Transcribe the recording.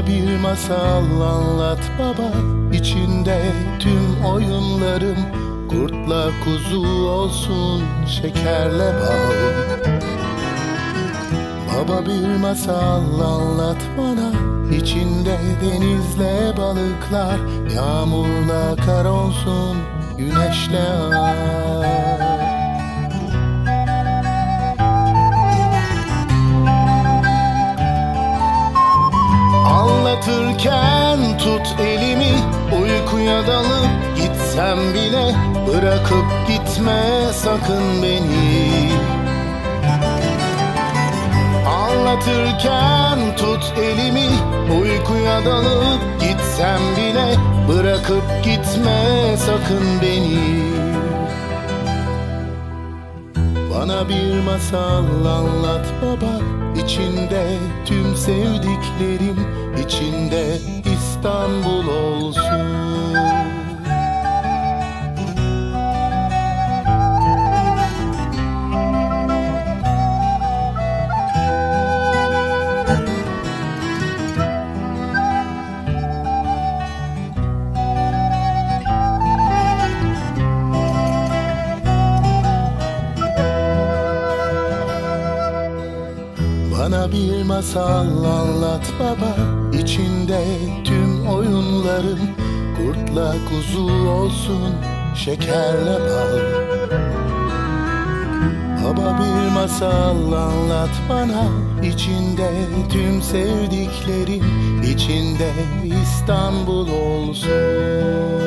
Bana bir masal anlat baba. İçinde tüm oyunlarım Kurtla kuzu olsun şekerle bal. Baba bir masal anlat bana. İçinde denizle balıklar Yağmurla kar olsun güneşle ay dalıp gitsem bile Bırakıp gitme sakın beni. Anlatırken tut elimi Uykuya dalıp gitsem bile Bırakıp gitme sakın beni. Bana bir masal anlat baba İçinde tüm sevdiklerim içinde İstanbul olsun Bir masal anlat baba. İçinde tüm oyunlarım Kurtla kuzu olsun Şekerle bal. Baba bir masal anlat bana. İçinde tüm sevdiklerim içinde İstanbul olsun